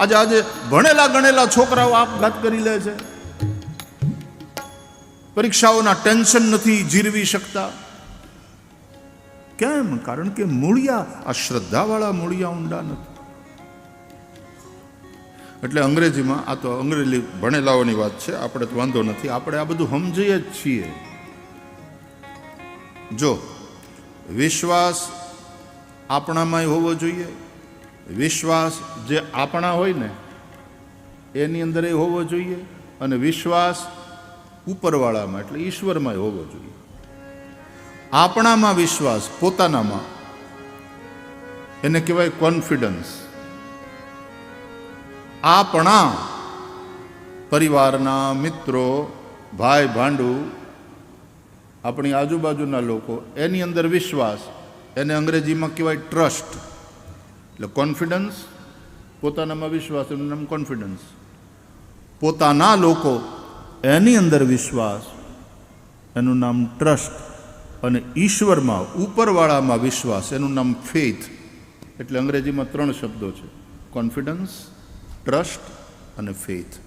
આજે આજે ભણેલા ગણેલા છોકરાઓ આપઘાત કરી લે છે. પરીક્ષાઓના ટેન્શન નથી જીરવી શકતા. કેમ? કારણ કે મૂળિયા, આ શ્રદ્ધાવાળા મૂળિયા ઊંડા નથી. એટલે અંગ્રેજીમાં, આ તો અંગ્રેજી ભણેલાઓની વાત છે, આપણે તો વાંધો નથી, આપણે આ બધું સમજીએ જ છીએ. જો, વિશ્વાસ આપણામાંય હોવો જોઈએ. વિશ્વાસ જે આપણા હોય ને, એની અંદર એ હોવો જોઈએ અને વિશ્વાસ ઉપરવાળામાં એટલે ઈશ્વરમાં હોવો જોઈએ. આપણામાં વિશ્વાસ, પોતાનામાં, એને કહેવાય કોન્ફિડન્સ. આપણા પરિવારના મિત્રો, ભાઈ ભાંડુ, આપણી આજુબાજુના લોકો, એની અંદર વિશ્વાસ, એને અંગ્રેજીમાં કહેવાય ટ્રસ્ટ. એટલે કોન્ફિડન્સ પોતાનામાં વિશ્વાસ, એનું નામ કોન્ફિડન્સ પોતાના લોકો, એની અંદર વિશ્વાસ, એનું નામ ટ્રસ્ટ અને ઈશ્વરમાં ઉપરવાળામાં વિશ્વાસ, એનું નામ ફેથ એટલે અંગ્રેજીમાં ત્રણ શબ્દો છે. કોન્ફિડન્સ ટ્રસ્ટ અને ફેથ